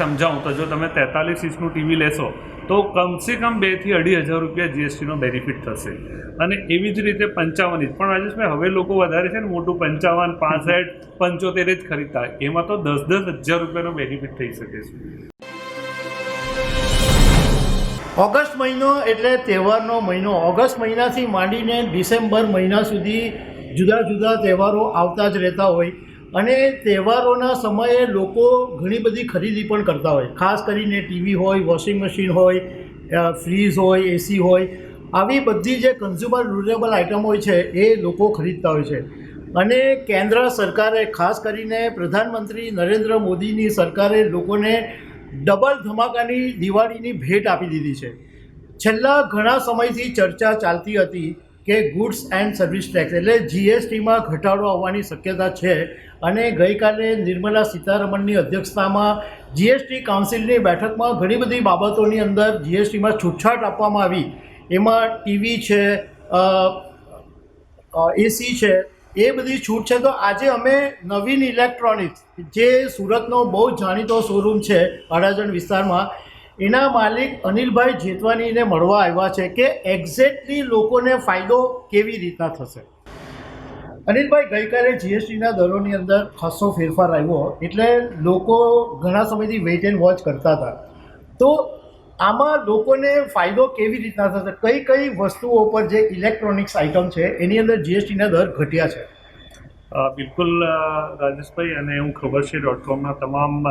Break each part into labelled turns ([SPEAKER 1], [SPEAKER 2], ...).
[SPEAKER 1] સમજાવું તો જો તમે તેતાલીસ ઇંચનું ટીવી લેશો, તો કમસે કમ બેથી અઢી હજાર રૂપિયા જીએસટીનો બેનિફિટ થશે. અને એવી જ રીતે પંચાવન ઇંચ. પણ રાજેશભાઈ હવે લોકો વધારે છે ને મોટું પંચાવન, પાસઠ, પંચોતેર જ ખરીદતા. એમાં તો દસ દસ હજાર રૂપિયાનો બેનિફિટ થઈ શકે છે.
[SPEAKER 2] ઓગસ્ટ મહિનો એટલે તહેવારનો મહિનો. ઓગસ્ટ મહિનાથી માંડીને ડિસેમ્બર મહિના સુધી જુદા જુદા તહેવારો આવતા જ રહેતા હોય. અને તહેવારોના સમયે લોકો ઘણી બધી ખરીદી પણ કરતા હોય. ખાસ કરીને ટીવી હોય, વોશિંગ મશીન હોય ફ્રીજ હોય, એસી હોય, આવી બધી જે કન્ઝ્યુમર ડ્યુરેબલ આઇટમ હોય છે, એ લોકો ખરીદતા હોય છે. અને કેન્દ્ર સરકારે, ખાસ કરીને પ્રધાનમંત્રી નરેન્દ્ર મોદીની સરકારે લોકોને ડબલ ધમાકાની દિવાળીની ભેટ આપી દીધી છે. છેલ્લા ઘણા સમયથી ચર્ચા ચાલતી હતી કે ગુડ્સ એન્ડ સર્વિસ ટેક્સ એટલે જીએસટીમાં ઘટાડો આવવાની શક્યતા છે. અને ગઈકાલે નિર્મલા સીતારમણની અધ્યક્ષતામાં જીએસટી કાઉન્સિલની બેઠકમાં ઘણી બધી બાબતોની અંદર જીએસટીમાં છૂટછાટ આપવામાં આવી. એમાં ટીવી છે એસી છે, એ બધી છૂટ છે. તો આજે અમે નવીન ઇલેક્ટ્રોનિક્સ જે સુરતનો બહુ જાણીતો શોરૂમ છે, અડાજણ વિસ્તારમાં એના માલિક અનિલભાઈ જેતવાનીને મળવા આવ્યા છે કે એક્ઝેક્ટલી લોકોને ફાયદો કેવી રીતના થશે. અનિલભાઈ, ગઈકાલે જીએસટીના દરોની અંદર ખાસો ફેરફાર આવ્યો એટલે લોકો ઘણા સમયથી વેઇટ એન્ડ વોચ કરતા હતા. તો આમાં લોકોને ફાયદો કેવી રીતના થશે? કઈ કઈ વસ્તુઓ પર જે ઇલેક્ટ્રોનિક્સ આઇટમ છે, એની અંદર જીએસટીના દર ઘટ્યા છે?
[SPEAKER 1] બિલકુલ રાજેશભાઈ, અને હું ખબર છે ડોટ કોમના તમામ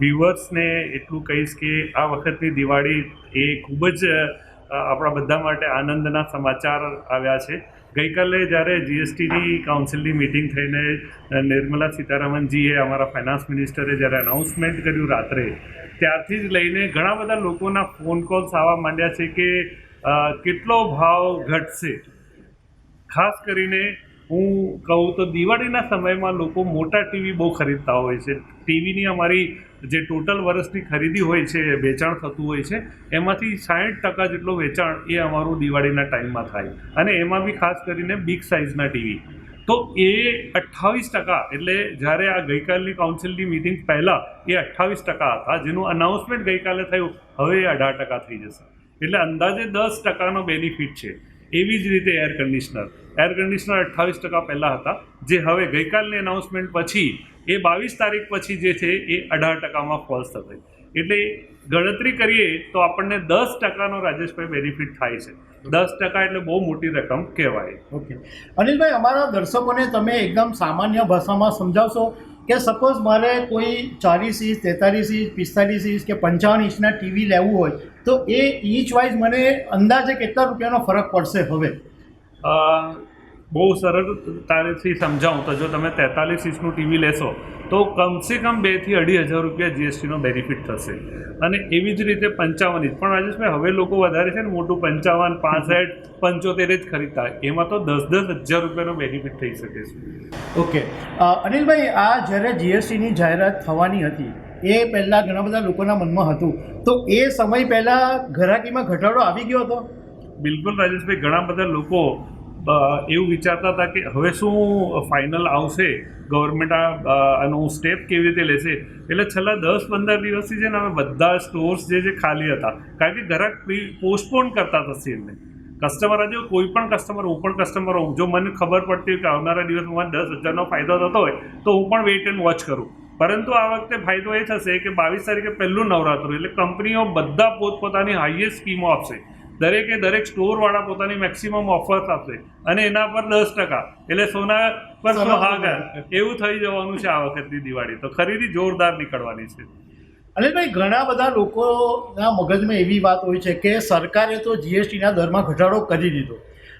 [SPEAKER 1] વ્યુઅર્સને એટલું કહીશ કે આ વખતની દિવાળી એ ખૂબ જ આપણા બધા માટે આનંદના સમાચાર આવ્યા છે. ગઈકાલે જ્યારે જીએસટીની કાઉન્સિલની મિટિંગ થઈને નિર્મલા સીતારામનજીએ અમારા ફાઇનાન્સ મિનિસ્ટરે જ્યારે અનાઉન્સમેન્ટ કર્યું રાત્રે, ત્યારથી જ લઈને ઘણા બધા લોકોના ફોન કોલ્સ આવવા માંડ્યા છે કે કેટલો ભાવ ઘટશે. ખાસ કરીને હું કહું તો દિવાળીના સમયમાં લોકો મોટા ટીવી બહુ ખરીદતા હોય છે. ટીવીની અમારી જે ટોટલ વર્ષની ખરીદી હોય છે વેચાણ થતું હોય છે, એમાંથી સાઠ ટકા જેટલું વેચાણ એ અમારું દિવાળીના ટાઈમમાં થાય. અને એમાં બી ખાસ કરીને બિગ સાઇઝના ટીવી. તો એ અઠ્ઠાવીસ ટકા એટલે જ્યારે આ ગઈકાલની કાઉન્સિલની મિટિંગ પહેલાં એ અઠ્ઠાવીસ ટકા હતા, જેનું અનાઉન્સમેન્ટ ગઈકાલે થયું, હવે એ અઢાર ટકા થઈ જશે. એટલે અંદાજે દસ ટકાનો બેનિફિટ છે. એવી જ રીતે એર કન્ડિશનર એર કન્ડિશનર અઠ્ઠાવીસ ટકા પહેલાં હતા. જે હવે ગઈકાલની એનાઉન્સમેન્ટ પછી, એ બાવીસ તારીખ પછી જે છે, એ અઢાર ટકામાં ફોલ્સ થશે. એટલે ગણતરી કરીએ તો આપણને દસ ટકાનો રાજેશભાઈ બેનિફિટ થાય છે. દસ ટકા એટલે બહુ મોટી રકમ કહેવાય.
[SPEAKER 2] ઓકે. અનિલભાઈ, અમારા દર્શકોને તમે એકદમ સામાન્ય ભાષામાં સમજાવશો. કે સપોઝ મારે કોઈ ચાલીસ ઇંચ, તેતાલીસ ઇંચ, પિસ્તાલીસ ઇંચ કે પંચાવન ઇંચના ટીવી લેવું હોય, તો એ ઇંચ વાઇઝ મને અંદાજે કેટલા રૂપિયાનો ફરક પડશે હવે?
[SPEAKER 1] બહુ સરળતાથી સમજાવું તો જો તમે તેતાલીસ ઇંચનું ટીવી લેશો તો કમસે કમ બેથી અઢી હજાર રૂપિયા જીએસટીનો બેનિફિટ થશે. અને એવી જ રીતે પંચાવન ઇંચ. પણ રાજેશભાઈ હવે લોકો વધારે છે ને મોટું પંચાવન પાસઠ પંચોતેર જ ખરીદતા. એમાં તો દસ દસ હજાર રૂપિયાનો બેનિફિટ થઈ શકે છે.
[SPEAKER 2] ઓકે. અનિલભાઈ આ જ્યારે જીએસટીની જાહેરાત થવાની હતી એ પહેલાં ઘણા બધા લોકોના મનમાં હતું. તો એ સમય પહેલાં ઘરાકીમાં ઘટાડો આવી ગયો હતો?
[SPEAKER 1] બિલકુલ રાજેશભાઈ ઘણા બધા લોકો એવું વિચારતા હતા કે હવે શું ફાઇનલ આવશે? ગવર્મેન્ટ આ આનો સ્ટેપ કેવી રીતે લેશે? એટલે છેલ્લા દસ પંદર દિવસથી છે ને અમે બધા સ્ટોર્સ જે છે ખાલી હતા. કારણ કે ગ્રાહક પોસ્ટપોન કરતા હતા સેલને કસ્ટમર આજે કોઈ પણ કસ્ટમર હું પણ કસ્ટમર હોઉં. જો મને ખબર પડતી હોય કે આવનારા દિવસમાં દસ હજારનો ફાયદો થતો હોય, તો હું પણ વેઇટ એન્ડ વોચ કરું. પરંતુ આ વખતે ફાયદો એ થશે કે બાવીસ તારીખે પહેલું નવરાત્રું, એટલે કંપનીઓ બધા પોતપોતાની હાઈએસ્ટ સ્કીમો આપશે. દરેકે દરેક સ્ટોરવાળા પોતાની મેક્સિમમ ઓફર્સ આપશે અને એના પર દસ ટકા. એટલે સોના પર સોહાગર એવું થઈ જવાનું છે આ વખતની દિવાળી. તો ખરીદી જોરદાર નીકળવાની છે.
[SPEAKER 2] અનિલભાઈ ઘણા બધા લોકોના મગજમાં એવી વાત હોય છે કે સરકારે તો જીએસટીના દરમાં ઘટાડો કરી દીધો.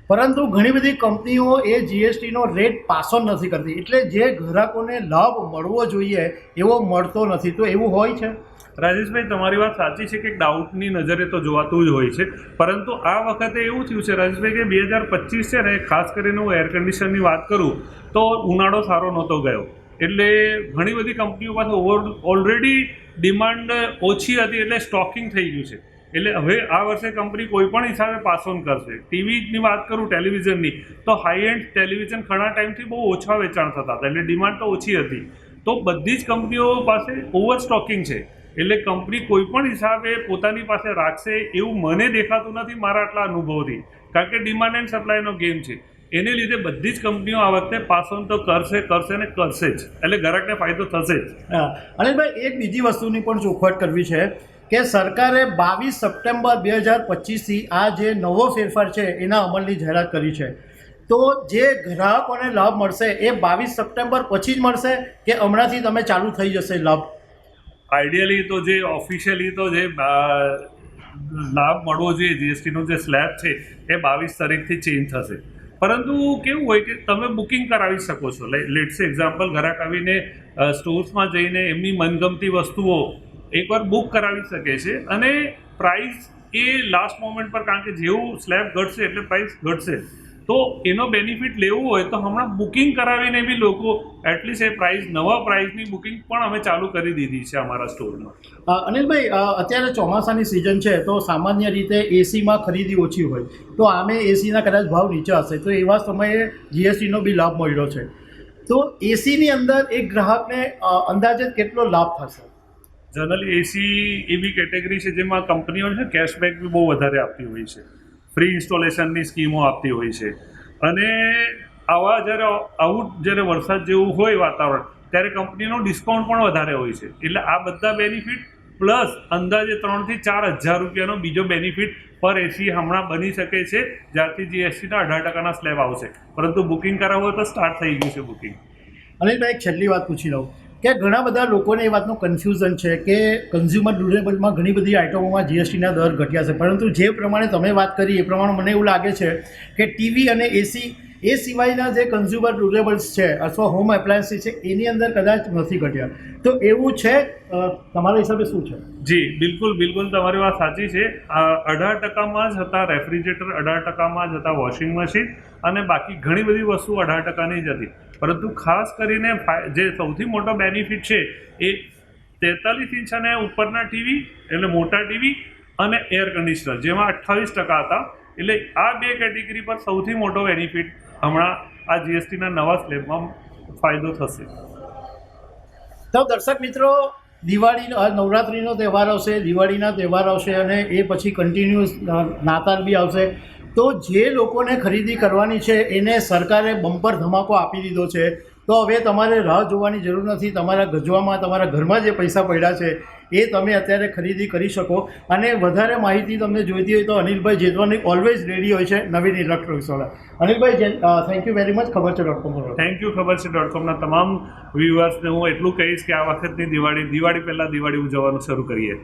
[SPEAKER 2] પરંતુ ઘણી બધી કંપનીઓ એ જીએસટીનો રેટ પાસો નથી કરતી. એટલે જે ગ્રાહકોને લાભ મળવો જોઈએ, એવો મળતો નથી. તો એવું હોય છે?
[SPEAKER 1] રાજેશભાઈ, તમારી વાત સાચી છે કે ડાઉટની નજરે તો જોવાતું જ હોય છે. પરંતુ આ વખતે એવું થયું છે, રાજેશભાઈ, કે બે હજાર પચીસ છે ને, ખાસ કરીને હું એર કન્ડિશનની વાત કરું, તો ઉનાળો સારો નહોતો ગયો. એટલે ઘણી બધી કંપનીઓ પાસે ઓલરેડી ડિમાન્ડ ઓછી હતી, એટલે સ્ટોકિંગ થઈ ગયું છે. એટલે હવે આ વર્ષે કંપની કોઈ પણ હિસાબે પાસ ઓન કરશે. ટીવીની વાત કરું ટેલિવિઝનની તો હાઈ એન્ડ ટેલિવિઝન ઘણા ટાઈમથી બહુ ઓછા વેચાણ થતા હતા, એટલે ડિમાન્ડ તો ઓછી હતી. તો બધી જ કંપનીઓ પાસે ઓવર સ્ટોકિંગ છે. એટલે કંપની કોઈ પણ હિસાબે પોતાની પાસે રાખશે એવું મને દેખાતું નથી મારા આટલા અનુભવથી. કારણ કે ડિમાન્ડ એન્ડ સપ્લાયનો ગેમ છે. એને લીધે બધી જ કંપનીઓ આ વખતે પાસ ઓન તો કરશે કરશે ને કરશે જ. એટલે ગ્રાહકને ફાયદો થશે જ.
[SPEAKER 2] હા. અનિલભાઈ, એક બીજી વસ્તુની પણ ચોખવટ કરવી છે. કે સરકારે બાવીસ સપ્ટેમ્બર બે હજાર પચીસથી આ જે નવો ફેરફાર છે એના અમલની જાહેરાત કરી છે. તો જે ગ્રાહકોને લાભ મળશે એ બાવીસ સપ્ટેમ્બર પછી જ મળશે કે હમણાંથી તમે ચાલુ થઈ જશે લાભ?
[SPEAKER 1] આઈડિયલી તો જે ઓફિશિયલી તો જે લાભ મળવો જોઈએ જીએસટીનો જે સ્લેબ છે એ બાવીસ તારીખથી ચેન્જ થશે. પરંતુ કેવું હોય કે તમે બુકિંગ કરાવી શકો છો. લેટ્સ એક્ઝામ્પલ ઘરાક આવીને સ્ટોર્સમાં જઈને એમની મનગમતી વસ્તુઓ એકવાર બુક કરાવી શકે છે અને પ્રાઇસ એ લાસ્ટ મોમેન્ટ પર કારણ કે જેવું સ્લેબ ઘટશે એટલે પ્રાઇસ ઘટશે. તો એનો બેનિફિટ લેવું હોય તો હમણાં બુકિંગ કરાવીને બી લોકો એટલીસ્ટ એ પ્રાઇસ નવા પ્રાઇસની બુકિંગ પણ અમે ચાલુ કરી દીધી છે અમારા સ્ટોરમાં
[SPEAKER 2] અનિલભાઈ અત્યારે ચોમાસાની સિઝન છે તો સામાન્ય રીતે એસીમાં ખરીદી ઓછી હોય. તો આમે એસીના કદાચ ભાવ નીચે હશે. તો એવા સમયે જીએસટીનો બી લાભ મળ્યો છે. તો એસીની અંદર એક ગ્રાહકને અંદાજે કેટલો લાભ થશે?
[SPEAKER 1] જનરલી એસી એવી કેટેગરી છે જેમાં કંપનીઓ છે કેશબેક બી બહુ વધારે આપતી હોય છે. ફ્રી ઇન્સ્ટોલેશનની સ્કીમો આપતી હોય છે. અને આવા જ્યારે આવું જ્યારે વરસાદ જેવું હોય વાતાવરણ, ત્યારે કંપનીનો ડિસ્કાઉન્ટ પણ વધારે હોય છે. એટલે આ બધા બેનિફિટ પ્લસ અંદાજે ત્રણથી ચાર હજાર રૂપિયાનો બીજો બેનિફિટ પર એસી હમણાં બની શકે છે. જ્યારથી જીએસટીના અઢાર ટકાના સ્લેબ આવશે. પરંતુ બુકિંગ કરાવવું તો સ્ટાર્ટ થઈ ગયું છે બુકિંગ
[SPEAKER 2] અનિલભાઈ, એક છેલ્લી વાત પૂછી લઉં. કે ઘણા બધા લોકોને એ વાતનું કન્ફ્યુઝન છે કે કન્ઝ્યુમર ડ્યુરેબલમાં ઘણી બધી આઇટમોમાં જીએસટીના દર ઘટ્યા છે. પરંતુ જે પ્રમાણે તમે વાત કરી, એ પ્રમાણે મને એવું લાગે છે કે ટીવી અને એસી એ સિવાયના જે કન્ઝ્યુમર ડ્યુરેબલ્સ છે અથવા હોમ એપ્લાયન્સીસ છે, એની અંદર કદાચ નથી ઘટ્યા. તો એવું છે તમારા હિસાબે શું છે?
[SPEAKER 1] જી, બિલકુલ બિલકુલ તમારી વાત સાચી છે. અઢાર ટકામાં જ હતા રેફ્રિજરેટર, અઢાર ટકામાં જ હતા વોશિંગ મશીન અને બાકી ઘણી બધી વસ્તુ અઢાર ટકાની જ હતી. પરંતુ ખાસ કરીને જે સૌથી મોટો બેનિફિટ છે એ તેતાલીસ ઇંચ અને ઉપરના ટીવી એટલે મોટા ટીવી અને એર કન્ડિશનર જેમાં અઠ્ઠાવીસ ટકા હતા. એટલે આ બે કેટેગરી પર સૌથી મોટો બેનિફિટ હમણાં આ જીએસટીના નવા સ્લેબમાં ફાયદો થશે.
[SPEAKER 2] તો દર્શક મિત્રો, દિવાળીનો નવરાત્રિનો તહેવાર આવશે, દિવાળીના તહેવાર આવશે અને એ પછી કન્ટિન્યુઅસ નાતાલ બી આવશે. તો જે લોકોને ખરીદી કરવાની છે, એને સરકારે બમ્પર ધમાકો આપી દીધો છે. તો હવે તમારે રાહ જોવાની જરૂર નથી. તમારા ગજવામાં, તમારા ઘરમાં જે પૈસા પડ્યા છે એ તમે અત્યારે ખરીદી કરી શકો. અને વધારે માહિતી તમને જોઈતી હોય તો અનિલભાઈ જેતવાની ઓલવેઝ રેડી હોય છે નવીન ઇલેક્ટ્રોનિક્સવાળા અનિલભાઈ થેન્ક યુ વેરી મચ ખબર છે ડોટ કોમ
[SPEAKER 1] થેન્ક યુ ખબર છે ડોટ કોમના તમામ વ્યુઅર્સને હું એટલું કહીશ કે આ વખતની દિવાળી દિવાળી પહેલાં દિવાળી ઉજવવાનું શરૂ કરીએ.